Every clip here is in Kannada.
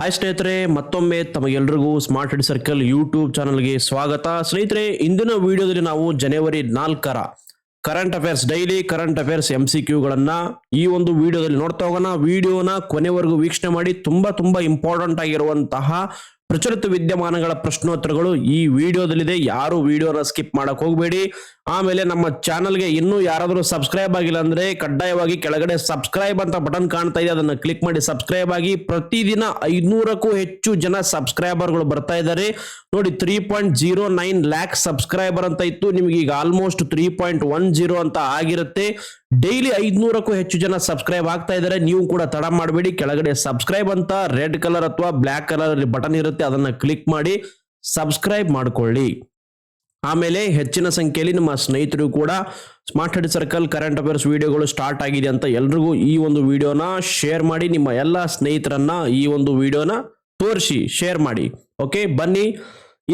ಹಾಯ್ ಸ್ನೇಹಿತರೆ, ಮತ್ತೊಮ್ಮೆ ತಮಗೆಲ್ಲರಿಗೂ ಸ್ಮಾರ್ಟ್ ಹೆಡ್ ಸರ್ಕಲ್ ಯೂಟ್ಯೂಬ್ ಚಾನಲ್ಗೆ ಸ್ವಾಗತ. ಸ್ನೇಹಿತರೆ, ಇಂದಿನ ವಿಡಿಯೋದಲ್ಲಿ ನಾವು ಜನವರಿ ನಾಲ್ಕರ current affairs daily current affairs M C ಕ್ಯೂಗಳನ್ನ ಈ ಒಂದು ವಿಡಿಯೋದಲ್ಲಿ ನೋಡ್ತಾ ಹೋಗೋಣ. ವಿಡಿಯೋನ ಕೊನೆವರೆಗೂ ವೀಕ್ಷಣೆ ಮಾಡಿ. ತುಂಬಾ ತುಂಬಾ ಇಂಪಾರ್ಟೆಂಟ್ ಆಗಿರುವಂತಹ ಪ್ರಚಲಿತ ವಿದ್ಯಮಾನಗಳ ಪ್ರಶ್ನೋತ್ತರಗಳು ಈ ವಿಡಿಯೋದಲ್ಲಿದೆ. ಯಾರು ವಿಡಿಯೋನ ಸ್ಕಿಪ್ ಮಾಡಕ್ ಹೋಗಬೇಡಿ. ಆಮೇಲೆ ನಮ್ಮ ಚಾನಲ್ಗೆ ಇನ್ನೂ ಯಾರಾದರೂ ಸಬ್ಸ್ಕ್ರೈಬ್ ಆಗಿಲ್ಲ ಅಂದರೆ ಕಡ್ಡಾಯವಾಗಿ ಕೆಳಗಡೆ ಸಬ್ಸ್ಕ್ರೈಬ್ ಅಂತ ಬಟನ್ ಕಾಣ್ತಾ ಇದೆ, ಅದನ್ನು ಕ್ಲಿಕ್ ಮಾಡಿ ಸಬ್ಸ್ಕ್ರೈಬ್ ಆಗಿ. ಪ್ರತಿದಿನ ಐನೂರಕ್ಕೂ ಹೆಚ್ಚು ಜನ ಸಬ್ಸ್ಕ್ರೈಬರ್ಗಳು ಬರ್ತಾ ಇದ್ದಾರೆ. ನೋಡಿ three point zero nine lakh subscriber ಅಂತ ಇತ್ತು. ನಿಮಗೆ ಈಗ almost three point one zero ಅಂತ ಆಗಿರುತ್ತೆ. ಡೈಲಿ ಐದ್ನೂರಕ್ಕೂ ಹೆಚ್ಚು ಜನ ಸಬ್ಸ್ಕ್ರೈಬ್ ಆಗ್ತಾ ಇದ್ದಾರೆ. ನೀವು ಕೂಡ ತಡ ಮಾಡಬೇಡಿ. ಕೆಳಗಡೆ ಸಬ್ಸ್ಕ್ರೈಬ್ ಅಂತ ರೆಡ್ ಕಲರ್ ಅಥವಾ ಬ್ಲ್ಯಾಕ್ ಕಲರ್ ಬಟನ್ ಇರುತ್ತೆ, ಅದನ್ನ ಕ್ಲಿಕ್ ಮಾಡಿ ಸಬ್ಸ್ಕ್ರೈಬ್ ಮಾಡ್ಕೊಳ್ಳಿ. ಆಮೇಲೆ ಹೆಚ್ಚಿನ ಸಂಖ್ಯೆಯಲ್ಲಿ ನಿಮ್ಮ ಸ್ನೇಹಿತರು ಕೂಡ smart head circle current affairs ವಿಡಿಯೋಗಳು ಸ್ಟಾರ್ಟ್ ಆಗಿದೆ ಅಂತ ಎಲ್ರಿಗೂ ಈ ಒಂದು ವಿಡಿಯೋನ ಶೇರ್ ಮಾಡಿ, ನಿಮ್ಮ ಎಲ್ಲ ಸ್ನೇಹಿತರನ್ನ ಈ ಒಂದು ವಿಡಿಯೋನ ತೋರಿಸಿ ಶೇರ್ ಮಾಡಿ. ಓಕೆ ಬನ್ನಿ,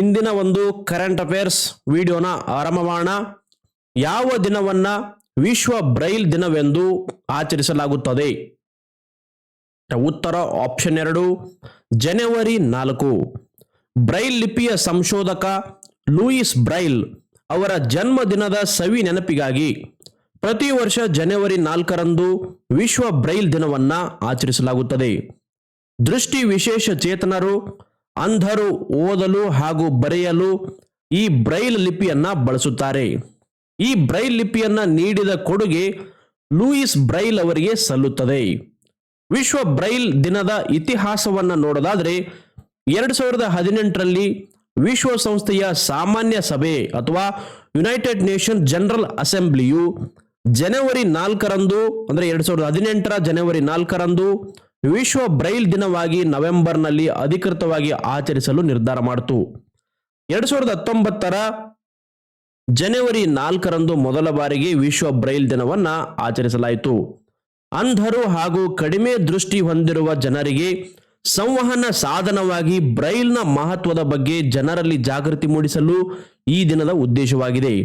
ಇಂದಿನ ಒಂದು ಕರೆಂಟ್ ಅಫೇರ್ಸ್ ವಿಡಿಯೋನ ಆರಂಭ ಯಾವ ದಿನವನ್ನ ವಿಶ್ವ ಬ್ರೈಲ್ ದಿನವೆಂದು ಆಚರಿಸಲಾಗುತ್ತದೆ? ಉತ್ತರ ಆಪ್ಷನ್ ಎರಡು ಜನವರಿ ನಾಲ್ಕು. ಬ್ರೈಲ್ ಲಿಪಿಯ ಸಂಶೋಧಕ ಲೂಯಿಸ್ ಬ್ರೈಲ್ ಅವರ ಜನ್ಮದಿನದ ಸವಿ ನೆನಪಿಗಾಗಿ ಪ್ರತಿ ವರ್ಷ ಜನವರಿ ನಾಲ್ಕರಂದು ವಿಶ್ವ ಬ್ರೈಲ್ ದಿನವನ್ನ ಆಚರಿಸಲಾಗುತ್ತದೆ. ದೃಷ್ಟಿ ವಿಶೇಷ ಚೇತನರು ಅಂಧರು ಓದಲು ಹಾಗೂ ಬರೆಯಲು ಈ ಬ್ರೈಲ್ ಲಿಪಿಯನ್ನು ಬಳಸುತ್ತಾರೆ. ಈ ಬ್ರೈಲ್ ಲಿಪಿಯನ್ನು ನೀಡಿದ ಕೊಡುಗೆ ಲೂಯಿಸ್ ಬ್ರೈಲ್ ಅವರಿಗೆ ಸಲ್ಲುತ್ತದೆ. ವಿಶ್ವ ಬ್ರೈಲ್ ದಿನದ ಇತಿಹಾಸವನ್ನ ನೋಡೋದಾದ್ರೆ ಎರಡು ಸಾವಿರದ ಹದಿನೆಂಟರಲ್ಲಿ ವಿಶ್ವಸಂಸ್ಥೆಯ ಸಾಮಾನ್ಯ ಸಭೆ ಅಥವಾ ಯುನೈಟೆಡ್ ನೇಷನ್ ಜನರಲ್ ಅಸೆಂಬ್ಲಿಯು ಜನವರಿ ನಾಲ್ಕರಂದು, ಅಂದ್ರೆ ಎರಡು ಸಾವಿರದ ಹದಿನೆಂಟರ ಜನವರಿ ನಾಲ್ಕರಂದು ವಿಶ್ವ ಬ್ರೈಲ್ ದಿನವಾಗಿ ನವೆಂಬರ್ನಲ್ಲಿ ಅಧಿಕೃತವಾಗಿ ಆಚರಿಸಲು ನಿರ್ಧಾರ ಮಾಡಿತು. ಎರಡು ಸಾವಿರದ ಹತ್ತೊಂಬತ್ತರ ಜನವರಿ ನಾಲ್ಕರಂದು ಮೊದಲ ಬಾರಿಗೆ ವಿಶ್ವ ಬ್ರೈಲ್ ದಿನವನ್ನ ಆಚರಿಸಲಾಯಿತು. ಅಂಧರು ಹಾಗೂ ಕಡಿಮೆ ದೃಷ್ಟಿ ಹೊಂದಿರುವ ಜನರಿಗೆ ಸಂವಹನ ಸಾಧನವಾಗಿ ಬ್ರೈಲ್ನ ಮಹತ್ವದ ಬಗ್ಗೆ ಜನರಲ್ಲಿ ಜಾಗೃತಿ ಮೂಡಿಸಲು ಈ ದಿನದ ಉದ್ದೇಶವಾಗಿದೆ.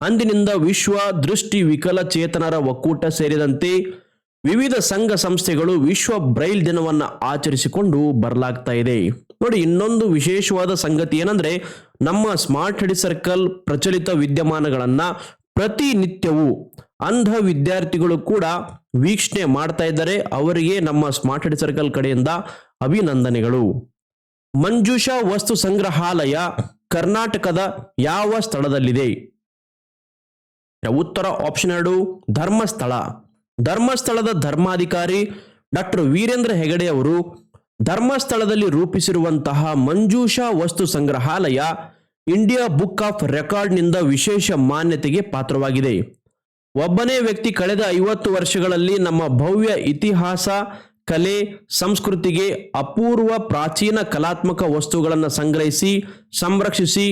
ಅಂದಿನಿಂದ ವಿಶ್ವ ದೃಷ್ಟಿ ವಿಕಲಚೇತನರ ಒಕ್ಕೂಟ ಸೇರಿದಂತೆ ವಿವಿಧ ಸಂಘ ಸಂಸ್ಥೆಗಳು ವಿಶ್ವ ಬ್ರೈಲ್ ದಿನವನ್ನು ಆಚರಿಸಿಕೊಂಡು ಬರಲಾಗ್ತಾ ಇದೆ. ನೋಡಿ, ಇನ್ನೊಂದು ವಿಶೇಷವಾದ ಸಂಗತಿ ಏನಂದ್ರೆ, ನಮ್ಮ ಸ್ಮಾರ್ಟ್ ಸರ್ಕಲ್ ಪ್ರಚಲಿತ ವಿದ್ಯಮಾನಗಳನ್ನ ಪ್ರತಿನಿತ್ಯವೂ ಅಂಧ ವಿದ್ಯಾರ್ಥಿಗಳು ಕೂಡ ವೀಕ್ಷಣೆ ಮಾಡ್ತಾ ಇದ್ದಾರೆ. ಅವರಿಗೆ ನಮ್ಮ ಸ್ಮಾರ್ಟ್ ಹೆಡ್ ಸರ್ಕಲ್ ಕಡೆಯಿಂದ ಅಭಿನಂದನೆಗಳು. ಮಂಜುಷಾ ವಸ್ತು ಸಂಗ್ರಹಾಲಯ ಕರ್ನಾಟಕದ ಯಾವ ಸ್ಥಳದಲ್ಲಿದೆ? ಉತ್ತರ ಆಪ್ಷನ್ ಎರಡು, ಧರ್ಮಸ್ಥಳ. ಧರ್ಮಸ್ಥಳದ ಧರ್ಮಾಧಿಕಾರಿ ಡಾಕ್ಟರ್ ವೀರೇಂದ್ರ ಹೆಗಡೆ ಅವರು, ಧರ್ಮಸ್ಥಳದಲ್ಲಿ ರೂಪಿಸಿರುವಂತಹ ಮಂಜುಷಾ ವಸ್ತು ಸಂಗ್ರಹಾಲಯ ಇಂಡಿಯಾ ಬುಕ್ ಆಫ್ ರೆಕಾರ್ಡ್ನಿಂದ ವಿಶೇಷ ಮಾನ್ಯತೆಗೆ ಪಾತ್ರವಾಗಿದೆ. ಒಬ್ಬನೇ ವ್ಯಕ್ತಿ ಕಳೆದ ಐವತ್ತು ವರ್ಷಗಳಲ್ಲಿ ನಮ್ಮ ಭವ್ಯ ಇತಿಹಾಸ, ಕಲೆ, ಸಂಸ್ಕೃತಿಗೆ ಅಪೂರ್ವ ಪ್ರಾಚೀನ ಕಲಾತ್ಮಕ ವಸ್ತುಗಳನ್ನು ಸಂಗ್ರಹಿಸಿ, ಸಂರಕ್ಷಿಸಿ,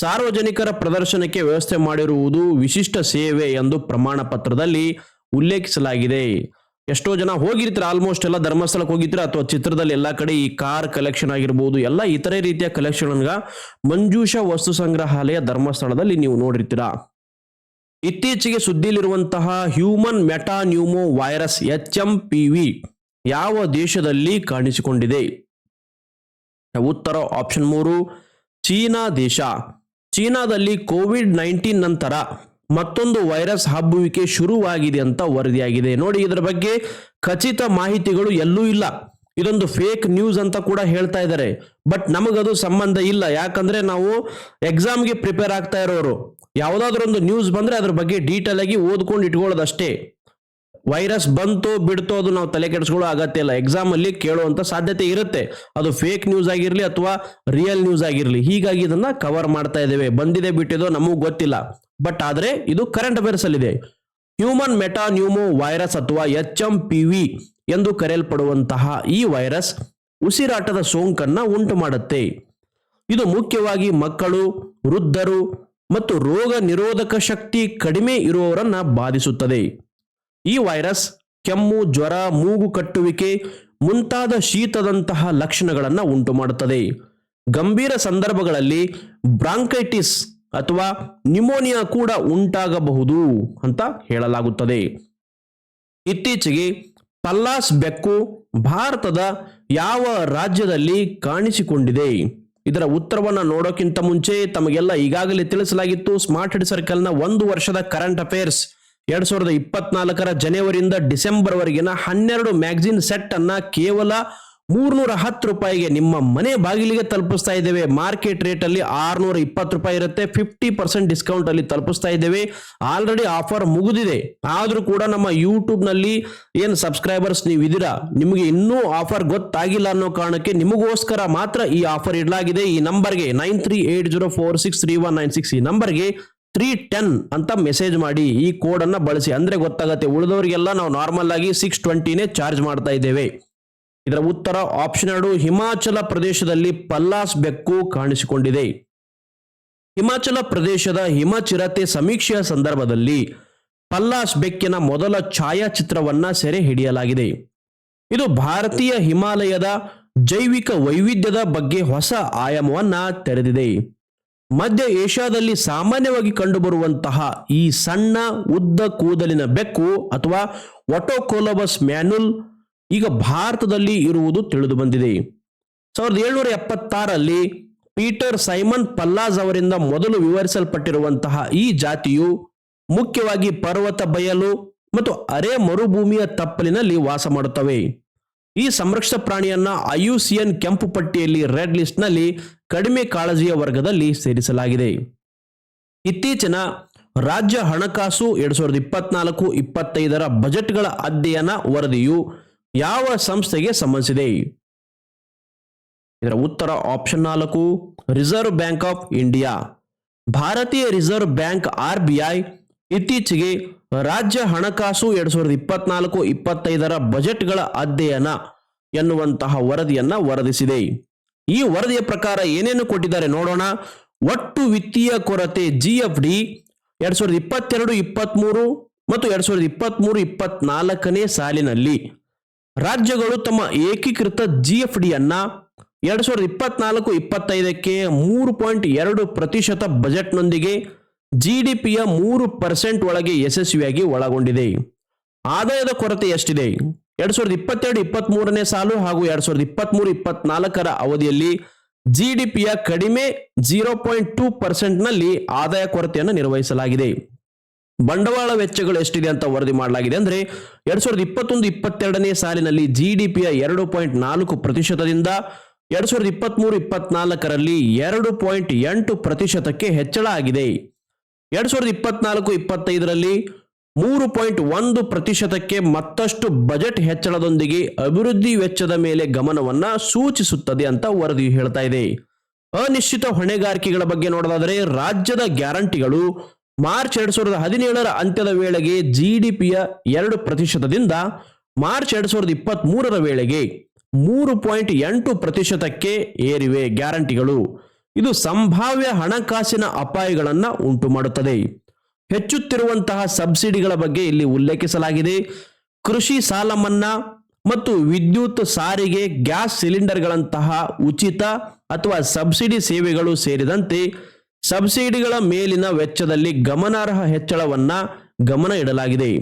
ಸಾರ್ವಜನಿಕರ ಪ್ರದರ್ಶನಕ್ಕೆ ವ್ಯವಸ್ಥೆ ಮಾಡಿರುವುದು ವಿಶಿಷ್ಟ ಸೇವೆ ಎಂದು ಪ್ರಮಾಣ ಪತ್ರದಲ್ಲಿ ಉಲ್ಲೇಖಿಸಲಾಗಿದೆ. ಎಷ್ಟೋ ಜನ ಹೋಗಿರ್ತೀರ ಆಲ್ಮೋಸ್ಟ್ ಎಲ್ಲ ಧರ್ಮಸ್ಥಳಕ್ಕೆ ಹೋಗಿರ್ತೀರ, ಅಥವಾ ಚಿತ್ರದಲ್ಲಿ ಎಲ್ಲ ಕಡೆ ಈ ಕಾರ್ ಕಲೆಕ್ಷನ್ ಆಗಿರ್ಬೋದು, ಎಲ್ಲ ಇತರೆ ರೀತಿಯ ಕಲೆಕ್ಷನ್ ಮಂಜೂಷ ವಸ್ತು ಸಂಗ್ರಹಾಲಯ ಧರ್ಮಸ್ಥಳದಲ್ಲಿ ನೀವು ನೋಡಿರ್ತೀರಾ. ಇತ್ತೀಚೆಗೆ ಸುದ್ದಿಯಲ್ಲಿರುವಂತಹ human metapneumo virus H M P V ಯಾವ ದೇಶದಲ್ಲಿ ಕಾಣಿಸಿಕೊಂಡಿದೆ? ಉತ್ತರ ಆಪ್ಷನ್ ಮೂರು, ಚೀನಾ ದೇಶ. ಚೀನಾದಲ್ಲಿ ಕೋವಿಡ್ ನೈನ್ಟೀನ್ ನಂತರ ಮತ್ತೊಂದು ವೈರಸ್ ಹಬ್ಬುವಿಕೆ ಶುರುವಾಗಿದೆ ಅಂತ ವರದಿಯಾಗಿದೆ. ನೋಡಿ, ಇದರ ಬಗ್ಗೆ ಖಚಿತ ಮಾಹಿತಿಗಳು ಎಲ್ಲೂ ಇಲ್ಲ. ಇದೊಂದು ಫೇಕ್ ನ್ಯೂಸ್ ಅಂತ ಕೂಡ ಹೇಳ್ತಾ ಇದ್ದಾರೆ. ಬಟ್ ನಮಗದು ಸಂಬಂಧ ಇಲ್ಲ. ಯಾಕಂದ್ರೆ ನಾವು ಎಕ್ಸಾಮ್ಗೆ ಪ್ರಿಪೇರ್ ಆಗ್ತಾ ಇರೋರು. ಯಾವುದಾದ್ರೂ ಒಂದು ನ್ಯೂಸ್ ಬಂದ್ರೆ ಅದ್ರ ಬಗ್ಗೆ ಡೀಟೇಲ್ ಆಗಿ ಓದ್ಕೊಂಡು ಇಟ್ಕೊಳ್ಳೋದಷ್ಟೇ. ವೈರಸ್ ಬಂತು ಬಿಡ್ತು ಅದು ನಾವು ತಲೆ ಕೆಡಿಸ್ಕೊಳ್ಳೋ ಅಗತ್ಯ ಇಲ್ಲ. ಎಕ್ಸಾಮ್ ಅಲ್ಲಿ ಕೇಳುವಂತ ಸಾಧ್ಯತೆ ಇರುತ್ತೆ. ಅದು ಫೇಕ್ ನ್ಯೂಸ್ ಆಗಿರ್ಲಿ ಅಥವಾ ರಿಯಲ್ ನ್ಯೂಸ್ ಆಗಿರ್ಲಿ. ಹೀಗಾಗಿ ಇದನ್ನ ಕವರ್ ಮಾಡ್ತಾ ಇದ್ದೇವೆ. ಬಂದಿದೆ ಬಿಟ್ಟಿದೋ ನಮಗೂ ಗೊತ್ತಿಲ್ಲ. ಬಟ್ ಆದ್ರೆ ಇದು ಕರೆಂಟ್ ಅಫೇರ್ಸ್ ಅಲ್ಲಿದೆ. ಹ್ಯೂಮನ್ ಮೆಟಾನ್ಯೂಮೋ ವೈರಸ್ ಅಥವಾ ಎಚ್ ಎಂ ಪಿ ವಿ ಎಂದು ಕರೆಯಲ್ಪಡುವಂತಹ ಈ ವೈರಸ್ ಉಸಿರಾಟದ ಸೋಂಕನ್ನ ಉಂಟು ಮಾಡುತ್ತೆ ಇದು ಮುಖ್ಯವಾಗಿ ಮಕ್ಕಳು, ವೃದ್ಧರು ಮತ್ತು ರೋಗ ನಿರೋಧಕ ಶಕ್ತಿ ಕಡಿಮೆ ಇರುವವರನ್ನ ಬಾಧಿಸುತ್ತದೆ. ಈ ವೈರಸ್, ಕೆಮ್ಮು, ಜ್ವರ, ಮೂಗು ಕಟ್ಟುವಿಕೆ ಮುಂತಾದ ಶೀತದಂತಹ ಲಕ್ಷಣಗಳನ್ನು ಉಂಟು ಮಾಡುತ್ತದೆ ಗಂಭೀರ ಸಂದರ್ಭಗಳಲ್ಲಿ ಬ್ರಾಂಕೈಟಿಸ್ ಅಥವಾ ನ್ಯುಮೋನಿಯಾ ಕೂಡ ಉಂಟಾಗಬಹುದು ಅಂತ ಹೇಳಲಾಗುತ್ತದೆ. ಇತ್ತೀಚೆಗೆ ಪಲ್ಲಾಸ್ ಬೆಕ್ಕು ಭಾರತದ ಯಾವ ರಾಜ್ಯದಲ್ಲಿ ಕಾಣಿಸಿಕೊಂಡಿದೆ? ಇದರ ಉತ್ತರವನ್ನು ನೋಡೋಕ್ಕಿಂತ ಮುಂಚೆ ತಮಗೆಲ್ಲ ಈಗಾಗಲೇ ತಿಳಿಸಲಾಗಿತ್ತು ಸ್ಮಾರ್ಟ್ ಹೆಡ್ ಸರ್ಕಲ್ನ ಒಂದು ವರ್ಷದ ಕರೆಂಟ್ ಅಫೇರ್ಸ್ ಎರಡ್ ಸಾವಿರದ ಇಪ್ಪತ್ನಾಲ್ಕರ ಜನವರಿಯಿಂದ ಡಿಸೆಂಬರ್ವರೆಗಿನ ಹನ್ನೆರಡು ಮ್ಯಾಗಝಿನ್ ಸೆಟ್ ಅನ್ನ ಕೇವಲ ಮೂರ್ನೂರ ಹತ್ತು ರೂಪಾಯಿಗೆ ನಿಮ್ಮ ಮನೆ ಬಾಗಿಲಿಗೆ ತಲುಪಿಸ್ತಾ ಇದ್ದೇವೆ. ಮಾರ್ಕೆಟ್ ರೇಟ್ ಅಲ್ಲಿ ಆರ್ನೂರ ಇಪ್ಪತ್ತು ರೂಪಾಯಿ ಇರುತ್ತೆ. ಫಿಫ್ಟಿ ಪರ್ಸೆಂಟ್ ಡಿಸ್ಕೌಂಟ್ ಅಲ್ಲಿ ತಲುಪಿಸ್ತಾ ಇದ್ದೇವೆ. ಆಲ್ರೆಡಿ ಆಫರ್ ಮುಗಿದಿದೆ. ಆದ್ರೂ ಕೂಡ ನಮ್ಮ ಯೂಟ್ಯೂಬ್ನಲ್ಲಿ ಏನು ಸಬ್ಸ್ಕ್ರೈಬರ್ಸ್ ನೀವು ಇದೀರಾ ನಿಮಗೆ ಇನ್ನೂ ಆಫರ್ ಗೊತ್ತಾಗಿಲ್ಲ ಅನ್ನೋ ಕಾರಣಕ್ಕೆ ನಿಮಗೋಸ್ಕರ ಮಾತ್ರ ಈ ಆಫರ್ ಇಡಲಾಗಿದೆ. ಈ ನಂಬರ್ಗೆ nine three eight zero four six three one nine six ಈ ನಂಬರ್ಗೆ ತ್ರೀ ಟೆನ್ ಅಂತ ಮೆಸೇಜ್ ಮಾಡಿ. ಈ ಕೋಡ್ ಅನ್ನ ಬಳಸಿ. ಅಂದ್ರೆ ಗೊತ್ತಾಗತ್ತೆ ಉಳಿದವರಿಗೆಲ್ಲ ನಾವು ನಾರ್ಮಲ್ ಆಗಿ ಸಿಕ್ಸ್ ಟ್ವೆಂಟಿನೇ ಚಾರ್ಜ್ ಮಾಡ್ತಾ ಇದ್ದೇವೆ. ಇದರ ಉತ್ತರ ಆಪ್ಷನ್ ಎರಡು, ಹಿಮಾಚಲ ಪ್ರದೇಶದಲ್ಲಿ ಪಲ್ಲಾಸ್ ಬೆಕ್ಕು ಕಾಣಿಸಿಕೊಂಡಿದೆ. ಹಿಮಾಚಲ ಪ್ರದೇಶದ ಹಿಮಚಿರತೆ ಸಮೀಕ್ಷೆಯ ಸಂದರ್ಭದಲ್ಲಿ ಪಲ್ಲಾಸ್ ಬೆಕ್ಕಿನ ಮೊದಲ ಛಾಯಾಚಿತ್ರವನ್ನ ಸೆರೆ ಹಿಡಿಯಲಾಗಿದೆ ಇದು ಭಾರತೀಯ ಹಿಮಾಲಯದ ಜೈವಿಕ ವೈವಿಧ್ಯದ ಬಗ್ಗೆ ಹೊಸ ಆಯಾಮವನ್ನ ತೆರೆದಿದೆ. ಮಧ್ಯ ಏಷ್ಯಾದಲ್ಲಿ ಸಾಮಾನ್ಯವಾಗಿ ಕಂಡುಬರುವಂತಹ ಈ ಸಣ್ಣ ಉದ್ದ ಕೂದಲಿನ ಬೆಕ್ಕು ಅಥವಾ ಒಟೋಕೋಲಬಸ್ ಮ್ಯಾನುಲ್ ಈಗ ಭಾರತದಲ್ಲಿ ಇರುವುದು ತಿಳಿದು ಬಂದಿದೆ. ಸಾವಿರದ ಏಳ್ನೂರ ಎಪ್ಪತ್ತಾರಲ್ಲಿ ಪೀಟರ್ ಸೈಮನ್ ಪಲ್ಲಾಜ್ ಅವರಿಂದ ಮೊದಲು ವಿವರಿಸಲ್ಪಟ್ಟಿರುವಂತಹ ಈ ಜಾತಿಯು ಮುಖ್ಯವಾಗಿ ಪರ್ವತ ಬಯಲು ಮತ್ತು ಅರೆ ಮರುಭೂಮಿಯ ತಪ್ಪಲಿನಲ್ಲಿ ವಾಸ ಮಾಡುತ್ತವೆ. ಈ ಸಂರಕ್ಷಿತ ಪ್ರಾಣಿಯನ್ನ ಐಯುಸಿಎನ್ ಕೆಂಪು ಪಟ್ಟಿಯಲ್ಲಿ ರೆಡ್ ಲಿಸ್ಟ್ನಲ್ಲಿ ಕಡಿಮೆ ಕಾಳಜಿಯ ವರ್ಗದಲ್ಲಿ ಸೇರಿಸಲಾಗಿದೆ. ಇತ್ತೀಚಿನ ರಾಜ್ಯ ಹಣಕಾಸು ಎರಡ್ ಸಾವಿರದ ಇಪ್ಪತ್ನಾಲ್ಕು, ಇಪ್ಪತ್ತೈದರ ಬಜೆಟ್ಗಳ ಅಧ್ಯಯನ ವರದಿಯು ಯಾವ ಸಂಸ್ಥೆಗೆ ಸಂಬಂಧಿಸಿದೆ? ಇದರ ಉತ್ತರ ಆಪ್ಷನ್ ನಾಲ್ಕು ರಿಸರ್ವ್ ಬ್ಯಾಂಕ್ ಆಫ್ ಇಂಡಿಯಾ ಭಾರತೀಯ Reserve Bank R B I ಇತ್ತೀಚೆಗೆ ರಾಜ್ಯ ಹಣಕಾಸು ಎರಡ್ ಸಾವಿರದ ಇಪ್ಪತ್ನಾಲ್ಕು, ಇಪ್ಪತ್ತೈದರ ಬಜೆಟ್ಗಳ ಅಧ್ಯಯನ ಎನ್ನುವಂತಹ ವರದಿಯನ್ನ ವರದಿಸಿದೆ. ಈ ವರದಿಯ ಪ್ರಕಾರ ಏನೇನು ಕೊಟ್ಟಿದ್ದಾರೆ ನೋಡೋಣ. ಒಟ್ಟು ವಿತ್ತೀಯ ಕೊರತೆ ಜಿ ಎಫ್ ಡಿ ಎರಡ್ ಸಾವಿರದ ಇಪ್ಪತ್ತೆರಡು ಇಪ್ಪತ್ತ್ಮೂರು ಮತ್ತು ಎರಡ್ ಸಾವಿರದ ಇಪ್ಪತ್ತ್ಮೂರು ಇಪ್ಪತ್ನಾಲ್ಕನೇ ಸಾಲಿನಲ್ಲಿ ರಾಜ್ಯಗಳು ತಮ್ಮ ಏಕೀಕೃತ ಜಿ ಎಫ್ ಡಿಯನ್ನ ಎರಡು ಸಾವಿರದ ಇಪ್ಪತ್ನಾಲ್ಕು, ಇಪ್ಪತ್ತೈದಕ್ಕೆ ಮೂರು ಪಾಯಿಂಟ್ ಎರಡು ಪ್ರತಿಶತ ಬಜೆಟ್ನೊಂದಿಗೆ ಜಿ ಡಿ ಪಿಯ ಮೂರು ಪರ್ಸೆಂಟ್ ಒಳಗೆ ಯಶಸ್ವಿಯಾಗಿ ಒಳಗೊಂಡಿದೆ. ಆದಾಯದ ಕೊರತೆ ಎಷ್ಟಿದೆ? ಎರಡ್ ಸಾವಿರದ ಇಪ್ಪತ್ತೆರಡು ಇಪ್ಪತ್ತ್ ಮೂರನೇ ಸಾಲು ಹಾಗೂ ಎರಡ್ ಸಾವಿರದ ಇಪ್ಪತ್ತ್ಮೂರು ಇಪ್ಪತ್ನಾಲ್ಕರ ಅವಧಿಯಲ್ಲಿ ಜಿ ಡಿ ಪಿಯ ಕಡಿಮೆ ಜೀರೋ ಪಾಯಿಂಟ್ ಟೂ ಪರ್ಸೆಂಟ್ನಲ್ಲಿ ಆದಾಯ ಕೊರತೆಯನ್ನು ನಿರ್ವಹಿಸಲಾಗಿದೆ. ಬಂಡವಾಳ ವೆಚ್ಚಗಳು ಎಷ್ಟಿದೆ ಅಂತ ವರದಿ ಮಾಡಲಾಗಿದೆ ಅಂದ್ರೆ ಎರಡ್ ಸಾವಿರದ ಇಪ್ಪತ್ತೊಂದು ಇಪ್ಪತ್ತೆರಡನೇ ಸಾಲಿನಲ್ಲಿ ಜಿ ಡಿ ಪಿಯ ಎರಡು ಪಾಯಿಂಟ್ ನಾಲ್ಕು ಪ್ರತಿಶತದಿಂದ ಎರಡ್ ಸಾವಿರದ ಇಪ್ಪತ್ಮೂರು ಇಪ್ಪತ್ನಾಲ್ಕರಲ್ಲಿ ಎರಡು ಪಾಯಿಂಟ್ ಎಂಟು ಪ್ರತಿಶತಕ್ಕೆ ಹೆಚ್ಚಳ ಆಗಿದೆ. ಎರಡ್ ಸಾವಿರದ ಇಪ್ಪತ್ನಾಲ್ಕು ಇಪ್ಪತ್ತೈದರಲ್ಲಿ ಮೂರು ಪಾಯಿಂಟ್ ಒಂದು ಪ್ರತಿಶತಕ್ಕೆ ಮತ್ತಷ್ಟು ಬಜೆಟ್ ಹೆಚ್ಚಳದೊಂದಿಗೆ ಅಭಿವೃದ್ಧಿ ವೆಚ್ಚದ ಮೇಲೆ ಗಮನವನ್ನ ಸೂಚಿಸುತ್ತದೆ ಅಂತ ವರದಿ ಹೇಳ್ತಾ ಇದೆ. ಅನಿಶ್ಚಿತ ಹೊಣೆಗಾರಿಕೆಗಳ ಬಗ್ಗೆ ನೋಡೋದಾದರೆ ರಾಜ್ಯದ ಗ್ಯಾರಂಟಿಗಳು ಮಾರ್ಚ್ ಎರಡ್ ಸಾವಿರದ ಹದಿನೇಳರ ಅಂತ್ಯದ ವೇಳೆಗೆ ಜಿಡಿಪಿಯ ಎರಡು ಪ್ರತಿಶತದಿಂದ ಮಾರ್ಚ್ ಎರಡ್ ಸಾವಿರದ ಇಪ್ಪತ್ತ್ ಮೂರರ ವೇಳೆಗೆ ಮೂರು ಪಾಯಿಂಟ್ ಎಂಟು ಪ್ರತಿಶತಕ್ಕೆ ಏರಿವೆ ಗ್ಯಾರಂಟಿಗಳು. ಇದು ಸಂಭಾವ್ಯ ಹಣಕಾಸಿನ ಅಪಾಯಗಳನ್ನು ಉಂಟು ಮಾಡುತ್ತದೆ. ಹೆಚ್ಚುತ್ತಿರುವಂತಹ ಸಬ್ಸಿಡಿಗಳ ಬಗ್ಗೆ ಇಲ್ಲಿ ಉಲ್ಲೇಖಿಸಲಾಗಿದೆ. ಕೃಷಿ ಸಾಲ ಮನ್ನಾ ಮತ್ತು ವಿದ್ಯುತ್ ಸಾರಿಗೆ, ಗ್ಯಾಸ್ ಸಿಲಿಂಡರ್ಗಳಂತಹ ಉಚಿತ ಅಥವಾ ಸಬ್ಸಿಡಿ ಸೇವೆಗಳು ಸೇರಿದಂತೆ ಸಬ್ಸಿಡಿಗಳ ಮೇಲಿನ ವೆಚ್ಚದಲ್ಲಿ ಗಮನಾರ್ಹ ಹೆಚ್ಚಳವನ್ನ ಗಮನ ಇಡಲಾಗಿದೆ.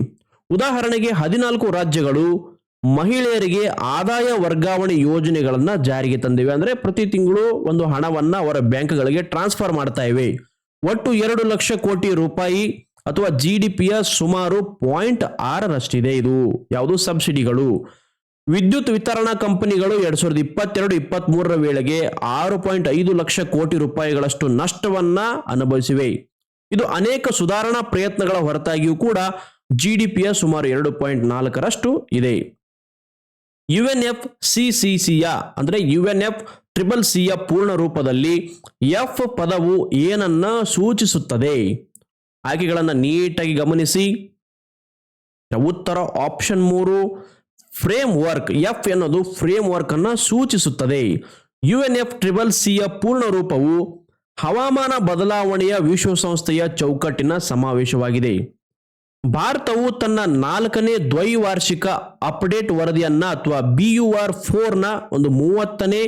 ಉದಾಹರಣೆಗೆ ಹದಿನಾಲ್ಕು ರಾಜ್ಯಗಳು ಮಹಿಳೆಯರಿಗೆ ಆದಾಯ ವರ್ಗಾವಣೆ ಯೋಜನೆಗಳನ್ನ ಜಾರಿಗೆ ತಂದಿವೆ. ಅಂದ್ರೆ ಪ್ರತಿ ತಿಂಗಳು ಒಂದು ಹಣವನ್ನ ಅವರ ಬ್ಯಾಂಕ್ಗಳಿಗೆ ಟ್ರಾನ್ಸ್ಫರ್ ಮಾಡ್ತಾ ಇವೆ. ಒಟ್ಟು ಎರಡು ಲಕ್ಷ ಕೋಟಿ ರೂಪಾಯಿ ಅಥವಾ ಜಿ ಡಿ ಪಿಯ ಸುಮಾರು ಪಾಯಿಂಟ್ ಆರರಷ್ಟಿದೆ ಇದು. ಯಾವುದು? ಸಬ್ಸಿಡಿಗಳು. ವಿದ್ಯುತ್ ವಿತರಣಾ ಕಂಪನಿಗಳು ಎರಡ್ ಸಾವಿರದ ಇಪ್ಪತ್ತೆರಡು ಇಪ್ಪತ್ತ್ ಮೂರರ ವೇಳೆಗೆ ಆರು ಪಾಯಿಂಟ್ ಐದು ಲಕ್ಷ ಕೋಟಿ ರೂಪಾಯಿಗಳಷ್ಟು ನಷ್ಟವನ್ನ ಅನುಭವಿಸಿವೆ. ಇದು ಅನೇಕ ಸುಧಾರಣಾ ಪ್ರಯತ್ನಗಳ ಹೊರತಾಗಿಯೂ ಕೂಡ ಜಿಡಿಪಿಯ ಸುಮಾರು ಎರಡು ಪಾಯಿಂಟ್ ನಾಲ್ಕರಷ್ಟು ಇದೆ. ಯುಎನ್ಎಫ್ ಸಿಸಿಸಿಯ ಅಂದ್ರೆ ಯುಎನ್ಎಫ್ ಟ್ರಿಬಲ್ ಸಿಯ ಪೂರ್ಣ ರೂಪದಲ್ಲಿ ಎಫ್ ಪದವು ಏನನ್ನ ಸೂಚಿಸುತ್ತದೆ? ಆಯ್ಕೆಗಳನ್ನು ನೀಟಾಗಿ ಗಮನಿಸಿ. ಉತ್ತರ ಆಪ್ಷನ್ ಮೂರು ಫ್ರೇಮ್ ವರ್ಕ್ ಎಫ್ ಎನ್ನುವುದು ಫ್ರೇಮ್ ವರ್ಕ್ ಅನ್ನು ಸೂಚಿಸುತ್ತದೆ ಎಫ್ ಟ್ರಿಬಲ್ ಸಿಯ ಪೂರ್ಣ ರೂಪವು ಹವಾಮಾನ ಬದಲಾವಣೆಯ ವಿಶ್ವಸಂಸ್ಥೆಯ ಚೌಕಟ್ಟಿನ ಸಮಾವೇಶವಾಗಿದೆ. ಭಾರತವು ತನ್ನ ನಾಲ್ಕನೇ ದ್ವೈವಾರ್ಷಿಕ ಅಪ್ಡೇಟ್ ವರದಿಯನ್ನ ಅಥವಾ ಬಿ ಯು ಆರ್ ಫೋರ್ನ ಒಂದು ಮೂವತ್ತನೇ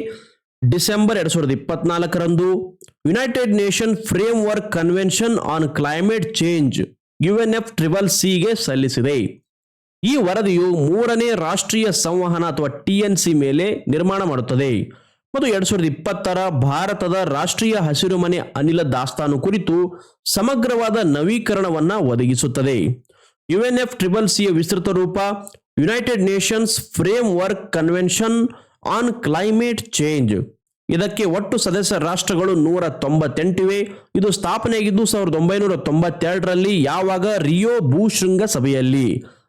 ಡಿಸೆಂಬರ್ ಎರಡ್ ಸಾವಿರದ ಇಪ್ಪತ್ನಾಲ್ಕರಂದು United Nation framework convention on climate change U N F triple ಸಿಗೆ ಸಲ್ಲಿಸಿದೆ. ಈ ವರದಿಯು ಮೂರನೇ ರಾಷ್ಟ್ರೀಯ ಸಂವಹನ ಅಥವಾ ಟಿ ಎನ್ ಸಿ ಮೇಲೆ ನಿರ್ಮಾಣ ಮಾಡುತ್ತದೆ. ಮತ್ತು ಎರಡ್ ಸಾವಿರದ ಇಪ್ಪತ್ತರ ಭಾರತದ ರಾಷ್ಟ್ರೀಯ ಹಸಿರುಮನೆ ಅನಿಲ ದಾಸ್ತಾನು ಕುರಿತು ಸಮಗ್ರವಾದ ನವೀಕರಣವನ್ನ ಒದಗಿಸುತ್ತದೆ. ಯುಎನ್ಎಫ್ ಟ್ರಿಬಲ್ ಸಿಯ ವಿಸ್ತೃತ ರೂಪ United Nations framework convention on climate change ಇದಕ್ಕೆ ಒಟ್ಟು ಸದಸ್ಯ ರಾಷ್ಟ್ರಗಳು ನೂರ ತೊಂಬತ್ತೆಂಟಿವೆ. ಇದು ಸ್ಥಾಪನೆಯಾಗಿದ್ದು ಸಾವಿರದ ಒಂಬೈನೂರ ತೊಂಬತ್ತೆರಡರಲ್ಲಿ ಯಾವಾಗ ರಿಯೋ ಭೂಶೃಂಗ ಸಭೆಯಲ್ಲಿ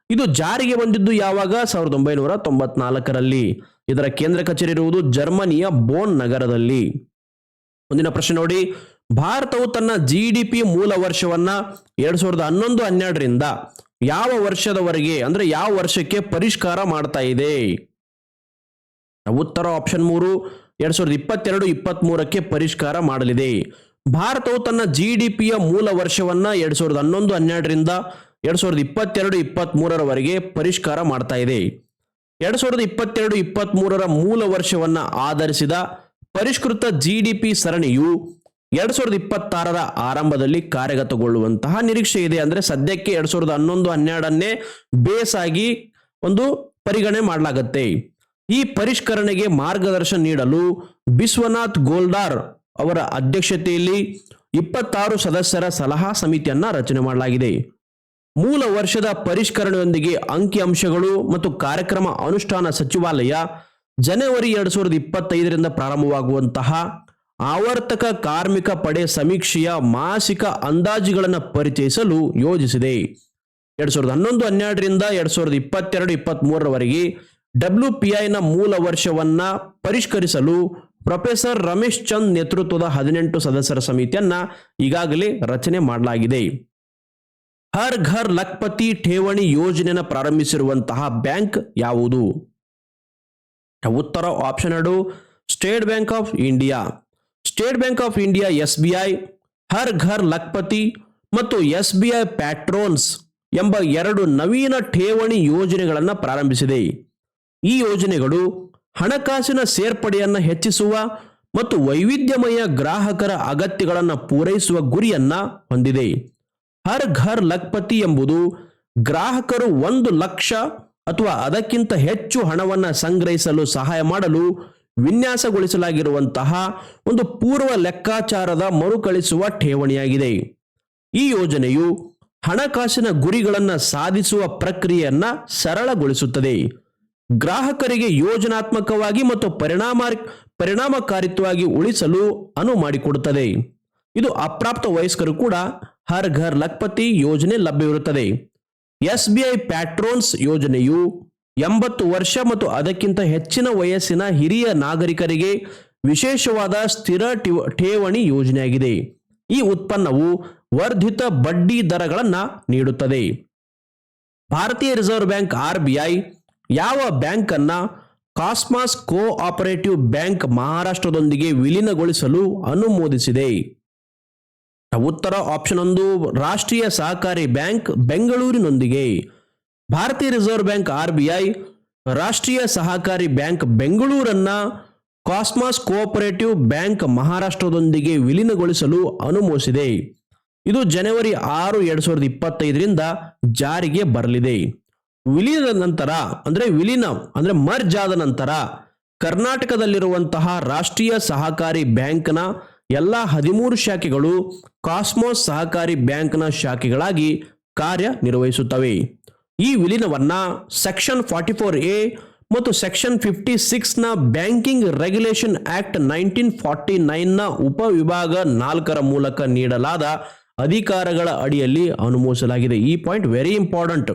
ಇದು ಜಾರಿಗೆ ಬಂದಿದ್ದು ಯಾವಾಗ? ಸಾವಿರದ ಒಂಬೈನೂರ ತೊಂಬತ್ನಾಲ್ಕರಲ್ಲಿ. ಇದರ ಕೇಂದ್ರ ಕಚೇರಿ ಇರುವುದು ಜರ್ಮನಿಯ ಬೋನ್ ನಗರದಲ್ಲಿ. ಮುಂದಿನ ಪ್ರಶ್ನೆ ನೋಡಿ. ಭಾರತವು ತನ್ನ ಜಿ ಡಿ ಪಿ ಮೂಲ ವರ್ಷವನ್ನ ಎರಡ್ ಸಾವಿರದ ಹನ್ನೊಂದು ಹನ್ನೆರಡರಿಂದ ಯಾವ ವರ್ಷದವರೆಗೆ, ಅಂದ್ರೆ ಯಾವ ವರ್ಷಕ್ಕೆ ಪರಿಷ್ಕಾರ ಮಾಡ್ತಾ ಇದೆ? ಉತ್ತರ ಆಪ್ಷನ್ ಮೂರು, ಎರಡ್ ಸಾವಿರದ ಇಪ್ಪತ್ತೆರಡು ಇಪ್ಪತ್ತ್ ಮೂರಕ್ಕೆ ಪರಿಷ್ಕಾರ ಮಾಡಲಿದೆ. ಭಾರತವು ತನ್ನ ಜಿ ಡಿ ಪಿಯ ಮೂಲ ವರ್ಷವನ್ನ ಎರಡ್ ಸಾವಿರದ ಹನ್ನೊಂದು ಹನ್ನೆರಡರಿಂದ ಎರಡ್ ಸಾವಿರದ ಇಪ್ಪತ್ತೆರಡು ಇಪ್ಪತ್ತ್ ಮೂರರವರೆಗೆ ಪರಿಷ್ಕಾರ ಮಾಡ್ತಾ ಇದೆ. ಎರಡು ಸಾವಿರದ ಇಪ್ಪತ್ತೆರಡು ಇಪ್ಪತ್ತ್ ಮೂರರ ಮೂಲ ವರ್ಷವನ್ನು ಆಧರಿಸಿದ ಪರಿಷ್ಕೃತ ಜಿ ಡಿ ಪಿ ಸರಣಿಯು ಎರಡು ಸಾವಿರದ ಇಪ್ಪತ್ತಾರರ ಆರಂಭದಲ್ಲಿ ಕಾರ್ಯಗತಗೊಳ್ಳುವಂತಹ ನಿರೀಕ್ಷೆ ಇದೆ. ಅಂದರೆ ಸದ್ಯಕ್ಕೆ ಎರಡು ಸಾವಿರದ ಹನ್ನೊಂದು ಹನ್ನೆರಡನ್ನೇ ಬೇಸ್ ಆಗಿ ಒಂದು ಪರಿಗಣನೆ ಮಾಡಲಾಗತ್ತೆ. ಈ ಪರಿಷ್ಕರಣೆಗೆ ಮಾರ್ಗದರ್ಶನ ನೀಡಲು ಬಿಶ್ವನಾಥ್ ಗೋಲ್ಡಾರ್ ಅವರ ಅಧ್ಯಕ್ಷತೆಯಲ್ಲಿ ಇಪ್ಪತ್ತಾರು ಸದಸ್ಯರ ಸಲಹಾ ಸಮಿತಿಯನ್ನ ರಚನೆ ಮಾಡಲಾಗಿದೆ. ಮೂಲ ವರ್ಷದ ಪರಿಷ್ಕರಣೆಯೊಂದಿಗೆ ಅಂಕಿಅಂಶಗಳು ಮತ್ತು ಕಾರ್ಯಕ್ರಮ ಅನುಷ್ಠಾನ ಸಚಿವಾಲಯ ಜನವರಿ ಎರಡು ಸಾವಿರದ ಇಪ್ಪತ್ತೈದರಿಂದ ಪ್ರಾರಂಭವಾಗುವಂತಹ ಆವರ್ತಕ ಕಾರ್ಮಿಕ ಪಡೆ ಸಮೀಕ್ಷೆಯ ಮಾಸಿಕ ಅಂದಾಜುಗಳನ್ನು ಪರಿಚಯಿಸಲು ಯೋಜಿಸಿದೆ. ಎರಡು ಸಾವಿರದ ಹನ್ನೊಂದು, ಹನ್ನೆರಡರಿಂದ ಎರಡು ಸಾವಿರದ ಇಪ್ಪತ್ತೆರಡು ಇಪ್ಪತ್ತ್ ಮೂರರವರೆಗೆ ಡಬ್ಲ್ಯೂ ಪಿ ಐನ ಮೂಲ ವರ್ಷವನ್ನ ಪರಿಷ್ಕರಿಸಲು ಪ್ರೊಫೆಸರ್ ರಮೇಶ್ ಚಂದ್ ನೇತೃತ್ವದ ಹದಿನೆಂಟು ಸದಸ್ಯರ ಸಮಿತಿಯನ್ನ ಈಗಾಗಲೇ ರಚನೆ ಮಾಡಲಾಗಿದೆ. ಹರ್ ಘರ್ ಲಕ್ಪತಿ ಠೇವಣಿ ಯೋಜನೆಯನ್ನು ಪ್ರಾರಂಭಿಸಿರುವಂತಹ ಬ್ಯಾಂಕ್ ಯಾವುದು? ಉತ್ತರ ಆಪ್ಷನ್ ಎರಡು, State Bank of India. State Bank of India, S B I, Har Ghar Lakhpati ಮತ್ತು ಎಸ್ ಬಿ ಐ ಪ್ಯಾಟ್ರೋನ್ಸ್ ಎಂಬ ಎರಡು ನವೀನ ಠೇವಣಿ ಯೋಜನೆಗಳನ್ನು ಪ್ರಾರಂಭಿಸಿದೆ. ಈ ಯೋಜನೆಗಳು ಹಣಕಾಸಿನ ಸೇರ್ಪಡೆಯನ್ನು ಹೆಚ್ಚಿಸುವ ಮತ್ತು ವೈವಿಧ್ಯಮಯ ಗ್ರಾಹಕರ ಅಗತ್ಯಗಳನ್ನು ಪೂರೈಸುವ ಗುರಿಯನ್ನ ಹೊಂದಿದೆ. ಹರ್ ಘರ್ ಲಕ್ಪತಿ ಎಂಬುದು ಗ್ರಾಹಕರು ಒಂದು ಲಕ್ಷ ಅಥವಾ ಅದಕ್ಕಿಂತ ಹೆಚ್ಚು ಹಣವನ್ನು ಸಂಗ್ರಹಿಸಲು ಸಹಾಯ ಮಾಡಲು ವಿನ್ಯಾಸಗೊಳಿಸಲಾಗಿರುವಂತಹ ಒಂದು ಪೂರ್ವ ಲೆಕ್ಕಾಚಾರದ ಮರುಕಳಿಸುವ ಠೇವಣಿಯಾಗಿದೆ. ಈ ಯೋಜನೆಯು ಹಣಕಾಸಿನ ಗುರಿಗಳನ್ನು ಸಾಧಿಸುವ ಪ್ರಕ್ರಿಯೆಯನ್ನ ಸರಳಗೊಳಿಸುತ್ತದೆ. ಗ್ರಾಹಕರಿಗೆ ಯೋಜನಾತ್ಮಕವಾಗಿ ಮತ್ತು ಪರಿಣಾಮ ಪರಿಣಾಮಕಾರಿತ್ವವಾಗಿ ಉಳಿಸಲು ಅನುವು ಮಾಡಿಕೊಡುತ್ತದೆ. ಇದು ಅಪ್ರಾಪ್ತ ವಯಸ್ಕರು ಕೂಡ ಹರ್ ಘರ್ ಲಕ್ಪತಿ ಯೋಜನೆ ಲಭ್ಯವಿರುತ್ತದೆ. ಎಸ್ ಬಿ ಐ ಪ್ಯಾಟ್ರೋನ್ಸ್ ಯೋಜನೆಯು ಎಂಬತ್ತು ವರ್ಷ ಮತ್ತು ಅದಕ್ಕಿಂತ ಹೆಚ್ಚಿನ ವಯಸ್ಸಿನ ಹಿರಿಯ ನಾಗರಿಕರಿಗೆ ವಿಶೇಷವಾದ ಸ್ಥಿರ ಠೇವಣಿ ಯೋಜನೆಯಾಗಿದೆ. ಈ ಉತ್ಪನ್ನವು ವರ್ಧಿತ ಬಡ್ಡಿ ದರಗಳನ್ನು ನೀಡುತ್ತದೆ. ಭಾರತೀಯ ರಿಸರ್ವ್ ಬ್ಯಾಂಕ್ ಆರ್ ಯಾವ ಬ್ಯಾಂಕ್ ಅನ್ನ ಕಾಸ್ಮಾಸ್ ಕೋ ಆಪರೇಟಿವ್ ಬ್ಯಾಂಕ್ ಮಹಾರಾಷ್ಟ್ರದೊಂದಿಗೆ ವಿಲೀನಗೊಳಿಸಲು ಅನುಮೋದಿಸಿದೆ. ಉತ್ತರ ಆಪ್ಷನ್ ಒಂದು, ರಾಷ್ಟ್ರೀಯ ಸಹಕಾರಿ ಬ್ಯಾಂಕ್ ಬೆಂಗಳೂರಿನೊಂದಿಗೆ. ಭಾರತೀಯ Reserve Bank R B I, ರಾಷ್ಟ್ರೀಯ ಸಹಕಾರಿ ಬ್ಯಾಂಕ್ ಬೆಂಗಳೂರನ್ನ ಕಾಸ್ಮಾಸ್ ಕೋಆಪರೇಟಿವ್ ಬ್ಯಾಂಕ್ ಮಹಾರಾಷ್ಟ್ರದೊಂದಿಗೆ ವಿಲೀನಗೊಳಿಸಲು ಅನುಮೋದಿಸಿದೆ ಇದು ಜನವರಿ ಆರು, ಎರಡ್ ಸಾವಿರದ ಇಪ್ಪತ್ತೈದರಿಂದ ಜಾರಿಗೆ ಬರಲಿದೆ. ವಿಲೀನದ ನಂತರ, ಅಂದ್ರೆ ವಿಲೀನ, ಅಂದ್ರೆ ಮರ್ಜ್ ಆದ ನಂತರ, ಕರ್ನಾಟಕದಲ್ಲಿರುವಂತಹ ರಾಷ್ಟ್ರೀಯ ಸಹಕಾರಿ ಬ್ಯಾಂಕ್ನ ಎಲ್ಲ ಹದಿಮೂರು ಶಾಖೆಗಳು ಕಾಸ್ಮೋಸ್ ಸಹಕಾರಿ ಬ್ಯಾಂಕ್ನ ಶಾಖೆಗಳಾಗಿ ಕಾರ್ಯನಿರ್ವಹಿಸುತ್ತವೆ. ಈ ವಿಲೀನವನ್ನ ಸೆಕ್ಷನ್ ಫಾರ್ಟಿ ಫೋರ್ ಎ ಮತ್ತು section fifty ಸಿಕ್ಸ್ನ banking regulation act nineteen forty ನೈನ್ನ ಉಪವಿಭಾಗ ನಾಲ್ಕರ ಮೂಲಕ ನೀಡಲಾದ ಅಧಿಕಾರಗಳ ಅಡಿಯಲ್ಲಿ ಅನುಮೋದಿಸಲಾಗಿದೆ ಈ ಪಾಯಿಂಟ್ ವೆರಿ ಇಂಪಾರ್ಟೆಂಟ್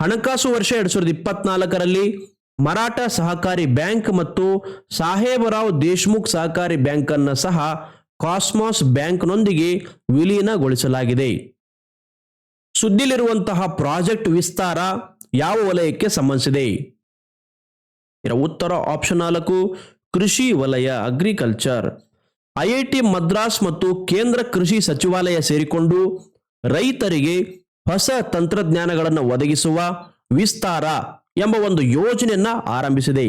ಹಣಕಾಸು ವರ್ಷ ಎರಡ್ ಸಾವಿರದ ಇಪ್ಪತ್ನಾಲ್ಕರಲ್ಲಿ ಮರಾಠ ಸಹಕಾರಿ ಬ್ಯಾಂಕ್ ಮತ್ತು ಸಾಹೇಬರಾವ್ ದೇಶ್ಮುಖ್ ಸಹಕಾರಿ ಬ್ಯಾಂಕ್ ಅನ್ನು ಸಹ ಕಾಸ್ಮಾಸ್ ಬ್ಯಾಂಕ್ನೊಂದಿಗೆ ವಿಲೀನಗೊಳಿಸಲಾಗಿದೆ. ಸುದ್ದಿಲಿರುವಂತಹ ಪ್ರಾಜೆಕ್ಟ್ ವಿಸ್ತಾರ ಯಾವ ವಲಯಕ್ಕೆ ಸಂಬಂಧಿಸಿದೆ? ಇದರ ಉತ್ತರ ಆಪ್ಷನ್ ನಾಲ್ಕು, ಕೃಷಿ ವಲಯ, ಅಗ್ರಿಕಲ್ಚರ್. ಐಐಟಿ ಮದ್ರಾಸ್ ಮತ್ತು ಕೇಂದ್ರ ಕೃಷಿ ಸಚಿವಾಲಯ ಸೇರಿಕೊಂಡು ರೈತರಿಗೆ ಹೊಸ ತಂತ್ರಜ್ಞಾನಗಳನ್ನು ಒದಗಿಸುವ ವಿಸ್ತಾರ. ಎಂಬ ಒಂದು ಯೋಜನೆಯನ್ನ ಆರಂಭಿಸಿದೆ.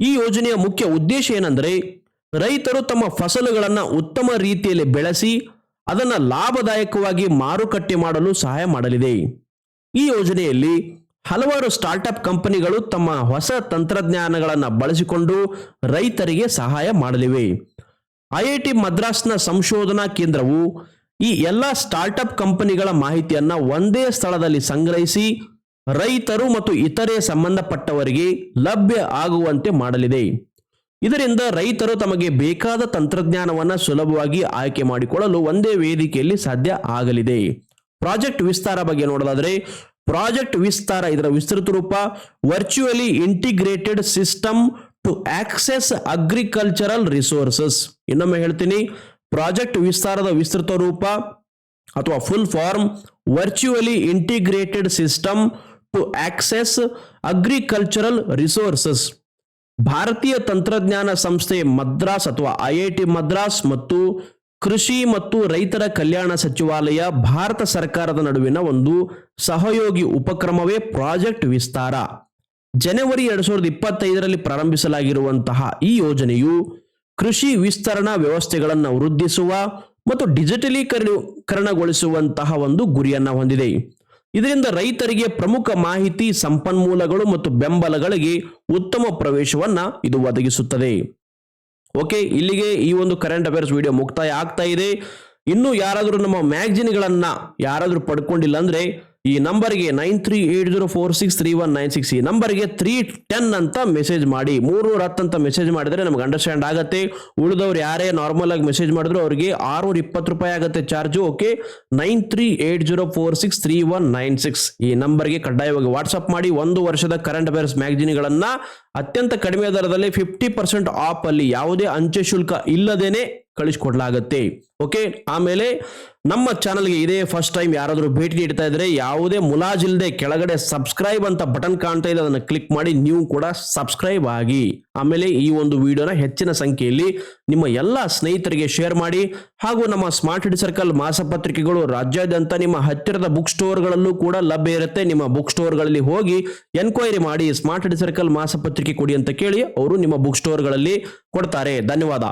ಈ ಯೋಜನೆಯ ಮುಖ್ಯ ಉದ್ದೇಶ ಏನೆಂದರೆ, ರೈತರು ತಮ್ಮ ಫಸಲುಗಳನ್ನು ಉತ್ತಮ ರೀತಿಯಲ್ಲಿ ಬೆಳೆಸಿ, ಅದನ್ನು ಲಾಭದಾಯಕವಾಗಿ ಮಾರುಕಟ್ಟೆ ಮಾಡಲು ಸಹಾಯ ಮಾಡಲಿದೆ. ಈ ಯೋಜನೆಯಲ್ಲಿ ಹಲವಾರು ಸ್ಟಾರ್ಟ್ಅಪ್ ಕಂಪನಿಗಳು ತಮ್ಮ ಹೊಸ ತಂತ್ರಜ್ಞಾನಗಳನ್ನು ಬಳಸಿಕೊಂಡು ರೈತರಿಗೆ ಸಹಾಯ ಮಾಡಲಿವೆ. ಐಐಟಿ ಮದ್ರಾಸ್ನ ಸಂಶೋಧನಾ ಕೇಂದ್ರವು ಈ ಎಲ್ಲ ಸ್ಟಾರ್ಟ್ಅಪ್ ಕಂಪನಿಗಳ ಮಾಹಿತಿಯನ್ನು ಒಂದೇ ಸ್ಥಳದಲ್ಲಿ ಸಂಗ್ರಹಿಸಿ ರೈತರು ಮತ್ತು ಇತರೆ ಸಂಬಂಧಪಟ್ಟವರಿಗೆ ಲಭ್ಯ ಆಗುವಂತೆ ಮಾಡಲಿದೆ. ಇದರಿಂದ ರೈತರು ತಮಗೆ ಬೇಕಾದ ತಂತ್ರಜ್ಞಾನವನ್ನು ಸುಲಭವಾಗಿ ಆಯ್ಕೆ ಮಾಡಿಕೊಳ್ಳಲು ಒಂದೇ ವೇದಿಕೆಯಲ್ಲಿ ಸಾಧ್ಯ ಆಗಲಿದೆ. ಪ್ರಾಜೆಕ್ಟ್ ವಿಸ್ತಾರ ಬಗ್ಗೆ ನೋಡೋದಾದ್ರೆ ಪ್ರಾಜೆಕ್ಟ್ ವಿಸ್ತಾರ ಇದರ ವಿಸ್ತೃತ ರೂಪ, virtually integrated system to access agricultural resources. ಇನ್ನೊಮ್ಮೆ ಹೇಳ್ತೀನಿ, ಪ್ರಾಜೆಕ್ಟ್ ವಿಸ್ತಾರದ ವಿಸ್ತೃತ ರೂಪ ಅಥವಾ full form, virtually integrated system to access agricultural resources ಭಾರತೀಯ ತಂತ್ರಜ್ಞಾನ ಸಂಸ್ಥೆ ಮದ್ರಾಸ್ ಅಥವಾ ಐಐಟಿ ಮದ್ರಾಸ್ ಮತ್ತು ಕೃಷಿ ಮತ್ತು ರೈತರ ಕಲ್ಯಾಣ ಸಚಿವಾಲಯ ಭಾರತ ಸರ್ಕಾರದ ನಡುವಿನ ಒಂದು ಸಹಯೋಗಿ ಉಪಕ್ರಮವೇ ಪ್ರಾಜೆಕ್ಟ್ ವಿಸ್ತಾರ. ಜನವರಿ ಎರಡ್ ಸಾವಿರದ ಇಪ್ಪತ್ತೈದರಲ್ಲಿ ಪ್ರಾರಂಭಿಸಲಾಗಿರುವಂತಹ ಈ ಯೋಜನೆಯು ಕೃಷಿ ವಿಸ್ತರಣಾ ವ್ಯವಸ್ಥೆಗಳನ್ನು ವೃದ್ಧಿಸುವ ಮತ್ತು ಡಿಜಿಟಲೀಕರಣಗೊಳಿಸುವಂತಹ ಒಂದು ಗುರಿಯನ್ನು ಹೊಂದಿದೆ. ಇದರಿಂದ ರೈತರಿಗೆ ಪ್ರಮುಖ ಮಾಹಿತಿ, ಸಂಪನ್ಮೂಲಗಳು ಮತ್ತು ಬೆಂಬಲಗಳಿಗೆ ಉತ್ತಮ ಪ್ರವೇಶವನ್ನ ಇದು ಒದಗಿಸುತ್ತದೆ. ಓಕೆ, ಇಲ್ಲಿಗೆ ಈ ಒಂದು ಕರೆಂಟ್ ಅಫೇರ್ಸ್ ವಿಡಿಯೋ ಮುಕ್ತಾಯ ಆಗ್ತಾ ಇದೆ. ಇನ್ನು ಯಾರಾದರೂ ನಮ್ಮ ಮ್ಯಾಗ್ಜಿನ್ಗಳನ್ನ ಯಾರಾದರೂ ಪಡ್ಕೊಂಡಿಲ್ಲ ಅಂದ್ರೆ ಈ ನಂಬರ್ಗೆ nine three eight zero four six three one nine six ಈ ನಂಬರ್ಗೆ ತ್ರೀ ಟೆನ್ ಅಂತ ಮೆಸೇಜ್ ಮಾಡಿ. ಮೂರು ಹತ್ತು ಅಂತ ಮೆಸೇಜ್ ಮಾಡಿದ್ರೆ ನಮ್ಗೆ ಅಂಡರ್ಸ್ಟ್ಯಾಂಡ್ ಆಗುತ್ತೆ. ಉಳಿದವ್ರು ಯಾರೇ ನಾರ್ಮಲ್ ಆಗಿ ಮೆಸೇಜ್ ಮಾಡಿದ್ರು ಅವರಿಗೆ ಆರುನೂರ ಇಪ್ಪತ್ತು ರೂಪಾಯಿ ಆಗುತ್ತೆ charge okay? Nine three eight zero four six three one nine six. ಈ ನಂಬರ್ಗೆ ಕಡ್ಡಾಯವಾಗಿ ವಾಟ್ಸಪ್ ಮಾಡಿ ಒಂದು ವರ್ಷದ ಕರೆಂಟ್ ಅಫೇರ್ಸ್ ಮ್ಯಾಗ್ಜಿನ್ಗಳನ್ನು ಅತ್ಯಂತ ಕಡಿಮೆ ದರದಲ್ಲಿ ಫಿಫ್ಟಿ ಪರ್ಸೆಂಟ್ ಆಫ್ ಅಲ್ಲಿ ಯಾವುದೇ ಅಂಚೆ ಶುಲ್ಕ ಇಲ್ಲದೇನೆ ಕಳಿಸ್ಕೊಡ್ಲಾಗತ್ತೆ. ಓಕೆ ಆಮೇಲೆ ನಮ್ಮ ಚಾನಲ್ಗೆ ಇದೇ ಫಸ್ಟ್ ಟೈಮ್ ಯಾರಾದರೂ ಭೇಟಿ ನೀಡ್ತಾ ಇದ್ರೆ ಯಾವುದೇ ಮುಲಾಜಿಲ್ಲದೆ ಕೆಳಗಡೆ ಸಬ್ಸ್ಕ್ರೈಬ್ ಅಂತ ಬಟನ್ ಕಾಣ್ತಾ ಇದೆ, ಅದನ್ನು ಕ್ಲಿಕ್ ಮಾಡಿ ನೀವು ಕೂಡ ಸಬ್ಸ್ಕ್ರೈಬ್ ಆಗಿ. ಆಮೇಲೆ ಈ ಒಂದು ವಿಡಿಯೋನ ಹೆಚ್ಚಿನ ಸಂಖ್ಯೆಯಲ್ಲಿ ನಿಮ್ಮ ಎಲ್ಲ ಸ್ನೇಹಿತರಿಗೆ ಶೇರ್ ಮಾಡಿ. ಹಾಗೂ ನಮ್ಮ ಸ್ಮಾರ್ಟ್ ಹಿಡ್ ಸರ್ಕಲ್ ಮಾಸಪತ್ರಿಕೆಗಳು ರಾಜ್ಯಾದ್ಯಂತ ನಿಮ್ಮ ಹತ್ತಿರದ ಬುಕ್ ಸ್ಟೋರ್ಗಳಲ್ಲೂ ಕೂಡ ಲಭ್ಯ ಇರುತ್ತೆ. ನಿಮ್ಮ ಬುಕ್ ಸ್ಟೋರ್ಗಳಲ್ಲಿ ಹೋಗಿ ಎನ್ಕ್ವೈರಿ ಮಾಡಿ ಸ್ಮಾರ್ಟ್ ಹಿಡ್ ಸರ್ಕಲ್ ಮಾಸಪತ್ರಿಕೆ ಕೊಡಿ ಅಂತ ಕೇಳಿ ಅವರು ನಿಮ್ಮ ಬುಕ್ ಸ್ಟೋರ್ಗಳಲ್ಲಿ ಕೊಡ್ತಾರೆ. ಧನ್ಯವಾದ.